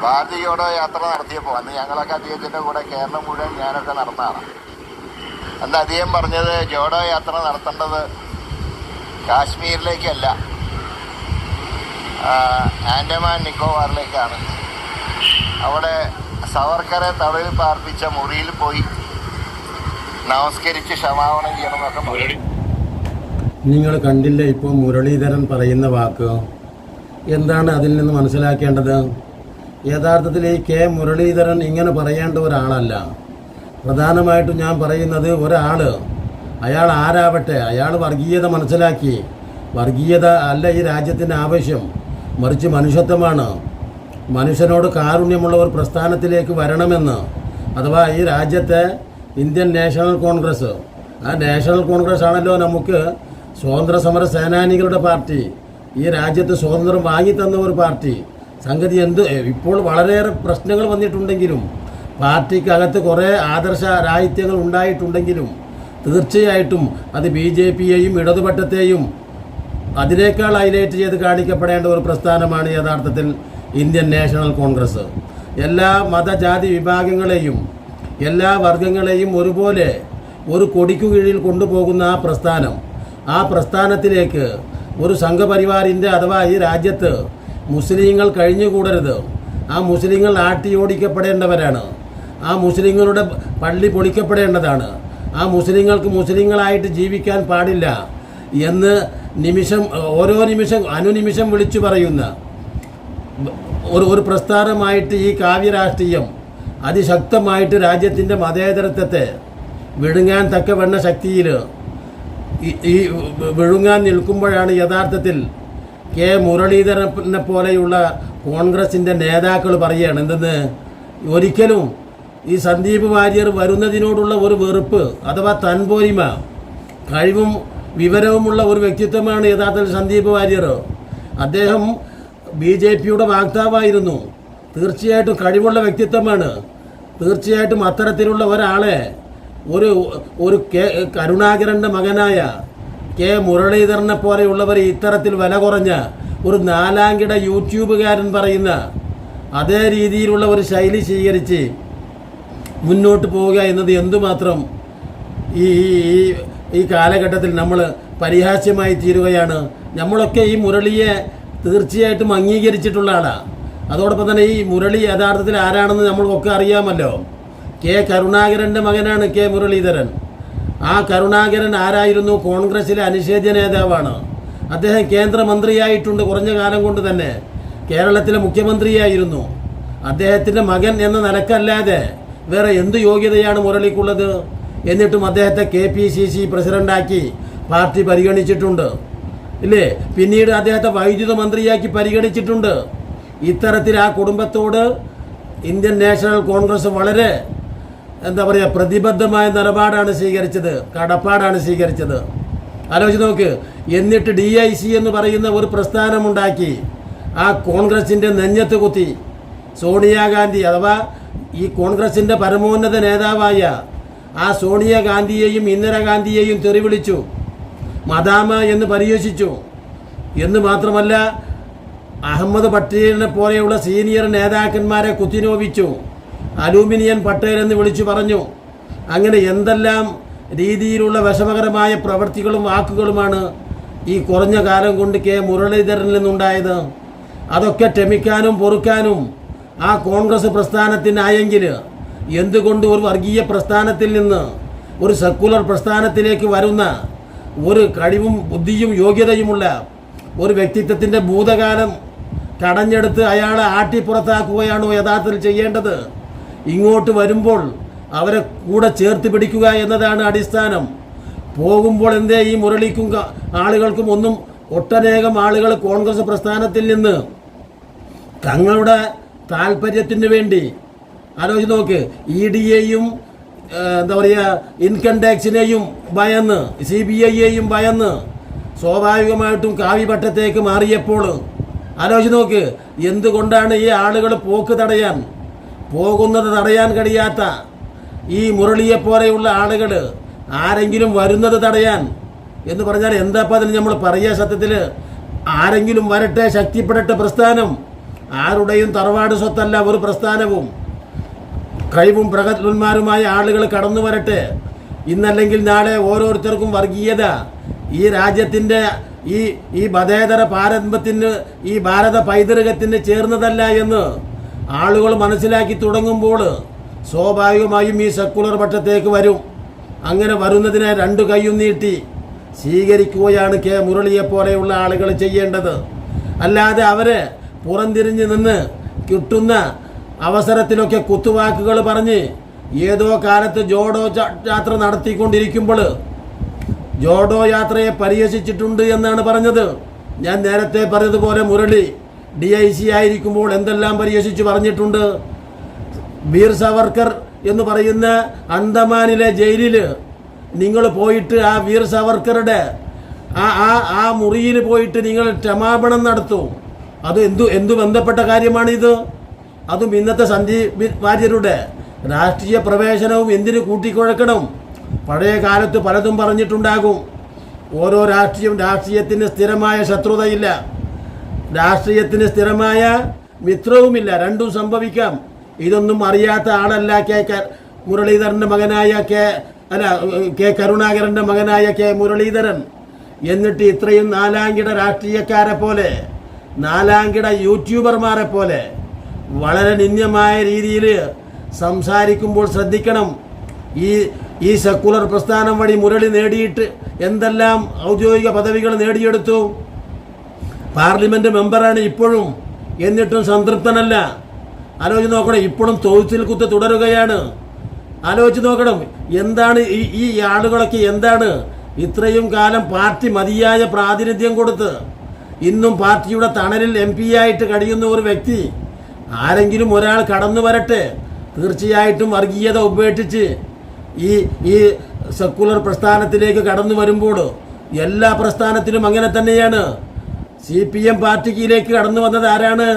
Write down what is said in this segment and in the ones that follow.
ഭാരതി ജോഡോ യാത്ര നടത്തിയപ്പോൾ അന്ന് ഞങ്ങളൊക്കെ അദ്ദേഹത്തിന്റെ കൂടെ കേരളം മുഴുവൻ ഞാനൊക്കെ നടന്നതാണ്. അന്ന് അദ്ദേഹം പറഞ്ഞത് ജോഡോ യാത്ര നടത്തേണ്ടത് കാശ്മീരിലേക്കല്ല ആൻഡമാൻ നിക്കോബാറിലേക്കാണ്. അവിടെ സവർക്കറെ തടവിൽ പാർപ്പിച്ച മുറിയിൽ പോയി നമസ്കരിച്ച് ക്ഷമാപണം ചെയ്യണമെന്നൊക്കെ പറഞ്ഞു. നിങ്ങൾ കണ്ടില്ലേ ഇപ്പോൾ മുരളീധരൻ പറയുന്ന വാക്ക്? എന്താണ് അതിൽ നിന്ന് മനസ്സിലാക്കേണ്ടത്? യഥാർത്ഥത്തിൽ ഈ കെ മുരളീധരൻ ഇങ്ങനെ പറയേണ്ട ഒരാളല്ല. പ്രധാനമായിട്ടും ഞാൻ പറയുന്നത് ഒരാൾ അയാൾ ആരാവട്ടെ? അയാൾ വർഗീയത മനസ്സിലാക്കി. വർഗീയത അല്ല ഈ രാജ്യത്തിന്റെ ആവശ്യം. മറിച്ച് മനുഷ്യത്വമാണ്. മനുഷ്യനോട് കാരുണ്യമുള്ള ഒരു പ്രസ്ഥാനത്തിലേക്ക് വരണമെന്ന്. അഥവാ ഈ രാജ്യത്തെ ഇന്ത്യൻ നാഷണൽ കോൺഗ്രസ്. ആ നാഷണൽ കോൺഗ്രസ് ആണല്ലോ നമുക്ക് സ്വാതന്ത്ര്യ സമര സേനാനികളുടെ പാർട്ടി. ഈ രാജ്യത്ത് സ്വാതന്ത്ര്യം വാങ്ങിത്തന്ന ഒരു പാർട്ടി. സംഗതി എന്ത്? ഇപ്പോൾ വളരെയേറെ പ്രശ്നങ്ങൾ വന്നിട്ടുണ്ടെങ്കിലും പാർട്ടിക്കകത്ത് കുറേ ആദർശ രാഹിത്യങ്ങൾ ഉണ്ടായിട്ടുണ്ടെങ്കിലും തീർച്ചയായിട്ടും അത് ബി ജെ പിയെയും ഇടതുപക്ഷത്തെയും അതിനേക്കാൾ ഹൈലൈറ്റ് ചെയ്ത് കാണിക്കപ്പെടേണ്ട ഒരു പ്രസ്ഥാനമാണ് യഥാർത്ഥത്തിൽ ഇന്ത്യൻ നാഷണൽ കോൺഗ്രസ്. എല്ലാ മതജാതി വിഭാഗങ്ങളെയും എല്ലാ വർഗങ്ങളെയും ഒരുപോലെ ഒരു കൊടിക്കു കീഴിൽ കൊണ്ടുപോകുന്ന ആ പ്രസ്ഥാനം ആ പ്രസ്ഥാനത്തിലേക്ക് ഒരു സംഘപരിവാറിന്റെ അഥവാ ഈ രാജ്യത്ത് മുസ്ലിങ്ങൾ കഴിഞ്ഞുകൂടരുത്. ആ മുസ്ലിങ്ങൾ ആട്ടിയോടിക്കപ്പെടേണ്ടവരാണ് ആ മുസ്ലിങ്ങളുടെ പള്ളി പൊളിക്കപ്പെടേണ്ടതാണ്. ആ മുസ്ലിങ്ങൾക്ക് മുസ്ലിങ്ങളായിട്ട് ജീവിക്കാൻ പാടില്ല എന്ന് നിമിഷം ഓരോ നിമിഷം അനുനിമിഷം വിളിച്ചു പറയുന്ന ഒരു ഒരു പ്രസ്ഥാനമായിട്ട് ഈ കാവ്യരാഷ്ട്രീയം അതിശക്തമായിട്ട് രാജ്യത്തിന്റെ മതേതരത്വത്തെ വിഴുങ്ങാൻ തക്കവണ്ണ ശക്തിയിൽ ഈ- വിഴുങ്ങാൻ നിൽക്കുമ്പോഴാണ് യഥാർത്ഥത്തിൽ കെ മുരളീധരനെ പോലെയുള്ള കോൺഗ്രസിന്റെ നേതാക്കൾ പറയുകയാണ് എന്തെന്ന്? ഒരിക്കലും ഈ സന്ദീപ് വാര്യർ വരുന്നതിനോടുള്ള ഒരു വെറുപ്പ് അഥവാ തൻപോരിമ കഴിവും വിവരവുമുള്ള ഒരു വ്യക്തിത്വമാണ് യഥാർത്ഥത്തിൽ സന്ദീപ് വാര്യർ. അദ്ദേഹം ബി ജെ പിയുടെ വാക്താവായിരുന്നു. തീർച്ചയായിട്ടും കഴിവുള്ള വ്യക്തിത്വമാണ്. തീർച്ചയായിട്ടും അത്തരത്തിലുള്ള ഒരാളെ ഒരു ഒരു കെ കരുണാകരന്റെ മകനായ കെ മുരളീധരനെ പോലെയുള്ളവർ ഇത്തരത്തിൽ വില കുറഞ്ഞ ഒരു നാലാംകിട യൂട്യൂബുകാരൻ പറയുന്ന അതേ രീതിയിലുള്ള ഒരു ശൈലി സ്വീകരിച്ച് മുന്നോട്ട് പോവുക എന്നത് എന്തുമാത്രം ഈ ഈ- ഈ കാലഘട്ടത്തിൽ നമ്മൾ പരിഹാസ്യമായി തീരുകയാണ്. നമ്മളൊക്കെ ഈ മുരളിയെ തീർച്ചയായിട്ടും അംഗീകരിച്ചിട്ടുള്ള ആളാണ് അതോടൊപ്പം തന്നെ ഈ മുരളി യഥാർത്ഥത്തിൽ ആരാണെന്ന് നമ്മൾക്കൊക്കെ അറിയാമല്ലോ. കെ കരുണാകരന്റെ മകനാണ് കെ മുരളീധരൻ. ആ കരുണാകരൻ ആരായിരുന്നു? കോൺഗ്രസിലെ അനിഷേധ്യ നേതാവാണ്. അദ്ദേഹം കേന്ദ്രമന്ത്രിയായിട്ടുണ്ട് കുറഞ്ഞ കാലം കൊണ്ട് തന്നെ. കേരളത്തിലെ മുഖ്യമന്ത്രിയായിരുന്നു. അദ്ദേഹത്തിന്റെ മകൻ എന്ന നിലക്കല്ലാതെ വേറെ എന്ത് യോഗ്യതയാണ് മുരളിക്കുള്ളത്? എന്നിട്ടും അദ്ദേഹത്തെ കെ പി സി സി പ്രസിഡന്റാക്കി പാർട്ടി പരിഗണിച്ചിട്ടുണ്ട്. ഇല്ലേ? പിന്നീട് അദ്ദേഹത്തെ വൈദ്യുത മന്ത്രിയാക്കി പരിഗണിച്ചിട്ടുണ്ട്. ഇത്തരത്തിൽ ആ കുടുംബത്തോട് ഇന്ത്യൻ നാഷണൽ കോൺഗ്രസ് വളരെ എന്താ പറയുക പ്രതിബദ്ധമായ നിലപാടാണ് സ്വീകരിച്ചത് കടപ്പാടാണ് സ്വീകരിച്ചത്. ആലോചിച്ച് നോക്ക് എന്നിട്ട് ഡി ഐ സി എന്ന് പറയുന്ന ഒരു പ്രസ്ഥാനമുണ്ടാക്കി ആ കോൺഗ്രസിന്റെ നെഞ്ഞത്ത് കുത്തി. സോണിയാഗാന്ധി അഥവാ ഈ കോൺഗ്രസിന്റെ പരമോന്നത നേതാവായ ആ സോണിയാഗാന്ധിയെയും ഇന്ദിരാഗാന്ധിയെയും തെറിവിളിച്ചു മദാമ എന്ന് പരിഹസിച്ചു. എന്ന് മാത്രമല്ല അഹമ്മദ് പട്ടേലിനെ പോലെയുള്ള സീനിയർ നേതാക്കന്മാരെ കുത്തിനോവിച്ചു. അലൂമിനിയൻ പട്ടേൽ എന്ന് വിളിച്ചു പറഞ്ഞു. അങ്ങനെ എന്തെല്ലാം രീതിയിലുള്ള വിഷമകരമായ പ്രവൃത്തികളും വാക്കുകളുമാണ് ഈ കുറഞ്ഞ കാലം കൊണ്ട് കെ മുരളീധരനിൽ നിന്നുണ്ടായത്. അതൊക്കെ ക്ഷമിക്കാനും പൊറുക്കാനും ആ കോൺഗ്രസ് പ്രസ്ഥാനത്തിനായെങ്കിൽ എന്തുകൊണ്ട് ഒരു വർഗീയ പ്രസ്ഥാനത്തിൽ നിന്ന് ഒരു സെക്കുലർ പ്രസ്ഥാനത്തിലേക്ക് വരുന്ന ഒരു കഴിവും ബുദ്ധിയും യോഗ്യതയുമുള്ള ഒരു വ്യക്തിത്വത്തിന്റെ ഭൂതകാലം കടഞ്ഞെടുത്ത് അയാളെ ആട്ടിപ്പുറത്താക്കുകയാണോ യഥാർത്ഥത്തിൽ ചെയ്യേണ്ടത്? ഇങ്ങോട്ട് വരുമ്പോൾ അവരെ കൂടെ ചേർത്ത് പിടിക്കുക എന്നതാണ് അടിസ്ഥാനം. പോകുമ്പോൾ എന്തേ ഈ മുരളിക്കും ആളുകൾക്കും ഒന്നും ഒട്ടനേകം ആളുകൾ കോൺഗ്രസ് പ്രസ്ഥാനത്തിൽ നിന്ന് തങ്ങളുടെ താല്പര്യത്തിന് വേണ്ടി ആലോചിച്ച് നോക്ക് ഇ ഡിയെയും എന്താ പറയുക ഇൻകം ടാക്സിനെയും ഭയന്ന് സി ബി ഐയെയും ഭയന്ന് സ്വാഭാവികമായിട്ടും കാവ്യപട്ടത്തേക്ക് മാറിയപ്പോൾ ആലോചിച്ച് നോക്ക് എന്തുകൊണ്ടാണ് ഈ ആളുകൾ പോക്ക് തടയാൻ പോകുന്നത് തടയാൻ കഴിയാത്ത ഈ മുരളിയെ പോലെയുള്ള ആളുകൾ ആരെങ്കിലും വരുന്നത് തടയാൻ എന്ന് പറഞ്ഞാൽ എന്താ അതിന് നമ്മൾ പറയുക സത്യത്തിൽ? ആരെങ്കിലും വരട്ടെ ശക്തിപ്പെടട്ടെ പ്രസ്ഥാനം. ആരുടെയും തറവാട് സ്വത്തല്ല ഒരു പ്രസ്ഥാനവും. കഴിവും പ്രഗത്ഭന്മാരുമായ ആളുകൾ കടന്നു വരട്ടെ. ഇന്നല്ലെങ്കിൽ നാളെ ഓരോരുത്തർക്കും വർഗീയത. ഈ രാജ്യത്തിന്റെ ഈ ഈ മതേതര പാരമ്പത്തിന് ഈ ഭാരത പൈതൃകത്തിന് ചേർന്നതല്ല എന്ന് ആളുകൾ മനസ്സിലാക്കി തുടങ്ങുമ്പോൾ സ്വാഭാവികമായും ഈ സെക്കുലർ പക്ഷത്തേക്ക് വരും. അങ്ങനെ വരുന്നതിനെ രണ്ടു കൈയും നീട്ടി സ്വീകരിക്കുകയാണ് കെ മുരളിയെ പോലെയുള്ള ആളുകൾ ചെയ്യേണ്ടത്. അല്ലാതെ അവരെ പുറംതിരിഞ്ഞ് നിന്ന് കിട്ടുന്ന അവസരത്തിലൊക്കെ കുത്തുവാക്കുകൾ പറഞ്ഞ് ഏതോ കാലത്ത് ജോഡോ യാത്ര നടത്തിക്കൊണ്ടിരിക്കുമ്പോൾ ജോഡോ യാത്രയെ പരിഹസിച്ചിട്ടുണ്ട് എന്നാണ് പറഞ്ഞത്. ഞാൻ നേരത്തെ പറഞ്ഞതുപോലെ മുരളി ഡി ഐ സി ആയിരിക്കുമ്പോൾ എന്തെല്ലാം പരിഹസിച്ച് പറഞ്ഞിട്ടുണ്ട്? വീർ സവർക്കർ എന്ന് പറയുന്ന അന്തമാനിലെ ജയിലിൽ നിങ്ങൾ പോയിട്ട് ആ വീർ സവർക്കറുടെ ആ ആ ആ മുറിയിൽ പോയിട്ട് നിങ്ങൾ ക്ഷമാപണം നടത്തും. അത് എന്തു എന്തു ബന്ധപ്പെട്ട കാര്യമാണിത്? അതും ഇന്നത്തെ സന്ദീപ് വാര്യരുടെ രാഷ്ട്രീയ പ്രവേശനവും എന്തിനു കൂട്ടിക്കുഴക്കണം? പഴയ കാലത്ത് പലതും പറഞ്ഞിട്ടുണ്ടാകും. ഓരോ രാഷ്ട്രീയം രാഷ്ട്രീയത്തിന് സ്ഥിരമായ ശത്രുതയില്ല. രാഷ്ട്രീയത്തിന് സ്ഥിരമായ മിത്രവുമില്ല. രണ്ടും സംഭവിക്കാം. ഇതൊന്നും അറിയാത്ത ആളല്ല കെ മുരളീധരന്റെ മകനായ കെ അല്ല കെ കരുണാകരന്റെ മകനായ കെ മുരളീധരൻ. എന്നിട്ട് ഇത്രയും നാലാംകിട രാഷ്ട്രീയക്കാരെ പോലെ നാലാംകിട യൂട്യൂബർമാരെ പോലെ വളരെ നിന്ദ്യമായ രീതിയിൽ സംസാരിക്കുമ്പോൾ ശ്രദ്ധിക്കണം. ഈ ഈ സെക്കുലർ പ്രസ്ഥാനം വഴി മുരളി നേടിയിട്ട് എന്തെല്ലാം ഔദ്യോഗിക പദവികൾ നേടിയെടുത്തു? പാർലമെന്റ് മെമ്പറാണ് ഇപ്പോഴും. എന്നിട്ടും സംതൃപ്തനല്ല. ആലോചിച്ച് നോക്കണം ഇപ്പോഴും തൊഴുത്തിൽ കുത്ത് തുടരുകയാണ്. ആലോചിച്ച് നോക്കണം എന്താണ് ഈ ഈ ആളുകളൊക്കെ എന്താണ്? ഇത്രയും കാലം പാർട്ടി മതിയായ പ്രാതിനിധ്യം കൊടുത്ത് ഇന്നും പാർട്ടിയുടെ തണലിൽ എം പി ആയിട്ട് കഴിയുന്ന ഒരു വ്യക്തി ആരെങ്കിലും ഒരാൾ കടന്നു വരട്ടെ തീർച്ചയായിട്ടും വർഗീയത ഉപേക്ഷിച്ച് ഈ ഈ സെക്കുലർ പ്രസ്ഥാനത്തിലേക്ക് കടന്നു വരുമ്പോൾ എല്ലാ പ്രസ്ഥാനത്തിലും അങ്ങനെ തന്നെയാണ്. സി പി എം പാർട്ടിക്കിലേക്ക് കടന്നു വന്നത് ആരാണ്?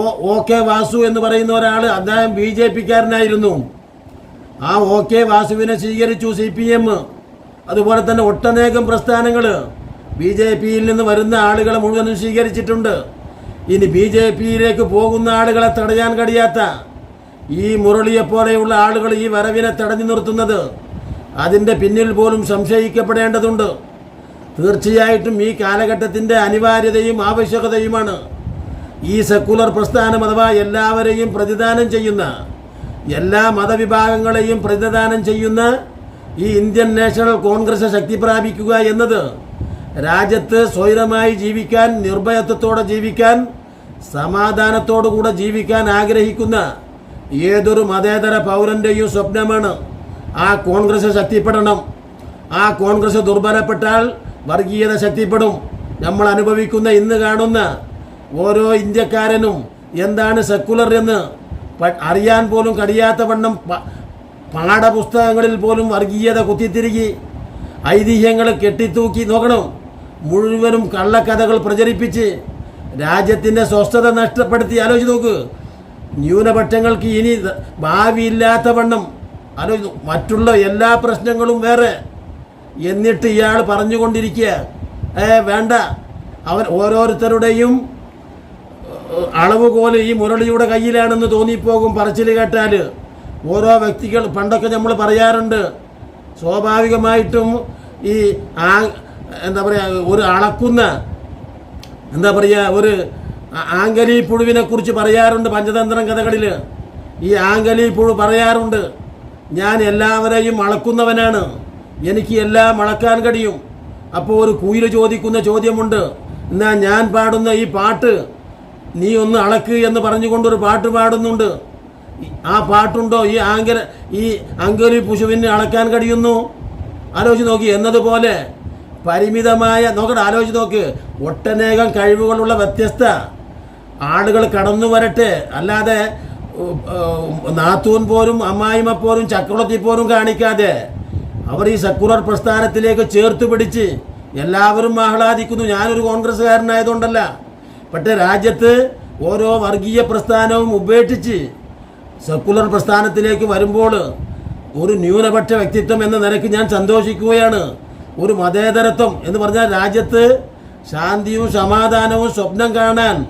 ഓ ഒ കെ വാസു എന്ന് പറയുന്ന ഒരാൾ അദ്ദേഹം ബി ജെ പിക്കാരനായിരുന്നു. ആ ഒ കെ വാസുവിനെ സ്വീകരിച്ചു സി പി എം. അതുപോലെ തന്നെ ഒട്ടനേകം പ്രസ്ഥാനങ്ങൾ ബി ജെ പിയിൽ നിന്ന് വരുന്ന ആളുകളെ മുഴുവനും സ്വീകരിച്ചിട്ടുണ്ട്. ഇനി ബി ജെ പിയിലേക്ക് പോകുന്ന ആളുകളെ തടയാൻ കഴിയാത്ത ഈ മുരളിയെ പോലെയുള്ള ആളുകൾ ഈ വരവിനെ തടഞ്ഞു നിർത്തുന്നത് അതിന്റെ പിന്നിൽ പോലും സംശയിക്കപ്പെടേണ്ടതുണ്ട്. തീർച്ചയായിട്ടും ഈ കാലഘട്ടത്തിന്റെ അനിവാര്യതയും ആവശ്യകതയുമാണ്. ഈ സെക്കുലർ പ്രസ്ഥാനം അഥവാ എല്ലാവരെയും പ്രതിദാനം ചെയ്യുന്ന എല്ലാ മതവിഭാഗങ്ങളെയും പ്രതിദാനം ചെയ്യുന്ന ഈ ഇന്ത്യൻ നാഷണൽ കോൺഗ്രസ് ശക്തി പ്രാപിക്കുക എന്നത് രാജ്യത്ത് സ്വൈരമായി ജീവിക്കാൻ നിർഭയത്വത്തോടെ ജീവിക്കാൻ സമാധാനത്തോടുകൂടെ ജീവിക്കാൻ ആഗ്രഹിക്കുന്ന ഏതൊരു മതേതര പൗരന്റെയും സ്വപ്നമാണ് ആ കോൺഗ്രസ് ശക്തിപ്പെടണം. ആ കോൺഗ്രസ് ദുർബലപ്പെട്ടാൽ വർഗീയത ശക്തിപ്പെടും. നമ്മൾ അനുഭവിക്കുന്ന ഇന്ന് കാണുന്ന ഓരോ ഇന്ത്യക്കാരനും എന്താണ് സെക്കുലർ എന്ന് അറിയാൻ പോലും കഴിയാത്ത വണ്ണം പാഠപുസ്തകങ്ങളിൽ പോലും വർഗീയത കുത്തിത്തിരുകി ഐതിഹ്യങ്ങൾ കെട്ടിത്തൂക്കി നോക്കണം. മുഴുവനും കള്ളക്കഥകൾ പ്രചരിപ്പിച്ച് രാജ്യത്തിന്റെ സ്വസ്ഥത നഷ്ടപ്പെടുത്തി ആലോചിച്ച് നോക്ക്. ന്യൂനപക്ഷങ്ങൾക്ക് ഇനി ഭാവിയില്ലാത്ത വണ്ണം ആലോചിച്ചു മറ്റുള്ള എല്ലാ പ്രശ്നങ്ങളും വേറെ. എന്നിട്ട് ഇയാൾ പറഞ്ഞുകൊണ്ടിരിക്കുക. ഏ വേണ്ട. അവൻ ഓരോരുത്തരുടെയും അളവ് അളവുകോൽ ഈ മുരളിയുടെ കയ്യിലാണെന്ന് തോന്നിപ്പോകും പറച്ചിൽ കേട്ടാൽ ഓരോ വ്യക്തികൾ പണ്ടൊക്കെ നമ്മൾ പറയാറുണ്ട് സ്വാഭാവികമായിട്ടും ഈ ആ എന്താ പറയുക ഒരു അളക്കുന്ന എന്താ പറയുക ഒരു ആങ്കലി പുഴുവിനെ കുറിച്ച് പറയാറുണ്ട് പഞ്ചതന്ത്രം കഥകളിൽ ഈ ആങ്കലി പുഴു പറയാറുണ്ട് ഞാൻ എല്ലാവരെയും അളക്കുന്നവനാണ്. എനിക്ക് എല്ലാം അളക്കാൻ കഴിയും. അപ്പോൾ ഒരു കുയിൽ ചോദിക്കുന്ന ചോദ്യമുണ്ട്. എന്നാ ഞാൻ പാടുന്ന ഈ പാട്ട് നീ ഒന്ന് അളക്ക് എന്ന് പറഞ്ഞുകൊണ്ടൊരു പാട്ട് പാടുന്നുണ്ട്. ആ പാട്ടുണ്ടോ? ഈ ആങ്കര ഈ അങ്കലി പശുവിനെ അളക്കാൻ കഴിയുന്നു? ആലോചിച്ച് നോക്കി. എന്നതുപോലെ പരിമിതമായ നോക്കട്ടെ ആലോചിച്ച് നോക്ക്. ഒട്ടനേകം കഴിവുകളുള്ള വ്യത്യസ്ത ആളുകൾ കടന്നു വരട്ടെ. അല്ലാതെ നാത്തൂൻ പോരും അമ്മായിമ പോരും ചക്രവർത്തി പോരും കാണിക്കാതെ അവർ ഈ സെക്കുലർ പ്രസ്ഥാനത്തിലേക്ക് ചേർത്ത് പിടിച്ച് എല്ലാവരും ആഹ്ലാദിക്കുന്നു. ഞാനൊരു കോൺഗ്രസ്സുകാരനായതുകൊണ്ടല്ല. പക്ഷേ രാജ്യത്ത് ഓരോ വർഗീയ പ്രസ്ഥാനവും ഉപേക്ഷിച്ച് സെക്കുലർ പ്രസ്ഥാനത്തിലേക്ക് വരുമ്പോൾ ഒരു ന്യൂനപക്ഷ വ്യക്തിത്വം എന്ന നിലയ്ക്ക് ഞാൻ സന്തോഷിക്കുകയാണ്. ഒരു മതേതരത്വം എന്ന് പറഞ്ഞാൽ രാജ്യത്ത് ശാന്തിയും സമാധാനവും സ്വപ്നം കാണാൻ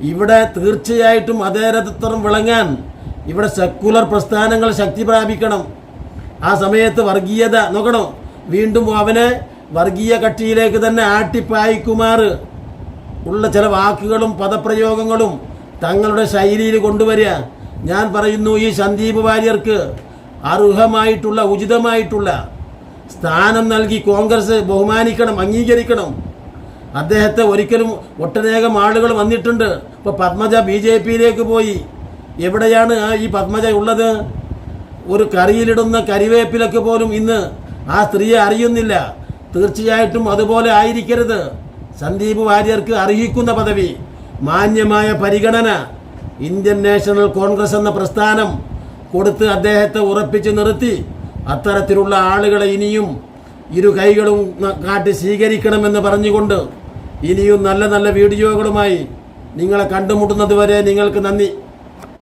ഇവിടെ തീർച്ചയായിട്ടും മതേതരത്വം വിളങ്ങാൻ ഇവിടെ സെക്കുലർ പ്രസ്ഥാനങ്ങൾ ശക്തി പ്രാപിക്കണം. ആ സമയത്ത് വർഗീയത നോക്കണോ? വീണ്ടും അവനെ വർഗീയ കക്ഷിയിലേക്ക് തന്നെ ആട്ടിപ്പായിക്കുമാർ. ഉള്ള ചില വാക്കുകളും പദപ്രയോഗങ്ങളും തങ്ങളുടെ ശൈലിയിൽ കൊണ്ടുവരിക. ഞാൻ പറയുന്നു ഈ സന്ദീപ് വാര്യർക്ക് അർഹമായിട്ടുള്ള ഉചിതമായിട്ടുള്ള സ്ഥാനം നൽകി കോൺഗ്രസ് ബഹുമാനിക്കണം അംഗീകരിക്കണം. അദ്ദേഹത്തെ ഒരിക്കലും ഒട്ടനേകം ആളുകൾ വന്നിട്ടുണ്ട്. ഇപ്പോൾ പത്മജ ബി ജെ പിയിലേക്ക് പോയി. എവിടെയാണ് ഈ പത്മജ ഉള്ളത്? ഒരു കറിയിലിടുന്ന കരിവേപ്പിലൊക്കെ പോലും ഇന്ന് ആ സ്ത്രീയെ അറിയുന്നില്ല. തീർച്ചയായിട്ടും അതുപോലെ ആയിരിക്കരുത്. സന്ദീപ് വാര്യർക്ക് അർഹിക്കുന്ന പദവി. മാന്യമായ പരിഗണന. ഇന്ത്യൻ നാഷണൽ കോൺഗ്രസ് എന്ന പ്രസ്ഥാനം കൊടുത്ത് അദ്ദേഹത്തെ ഉറപ്പിച്ച് നിർത്തി. അത്തരത്തിലുള്ള ആളുകളെ ഇനിയും ഇരു കൈകളും കാട്ടി സ്വീകരിക്കണമെന്ന് പറഞ്ഞുകൊണ്ട് ഇനിയും നല്ല നല്ല വീഡിയോകളുമായി നിങ്ങളെ കണ്ടുമുട്ടുന്നത് വരെ നിങ്ങൾക്ക് നന്ദി.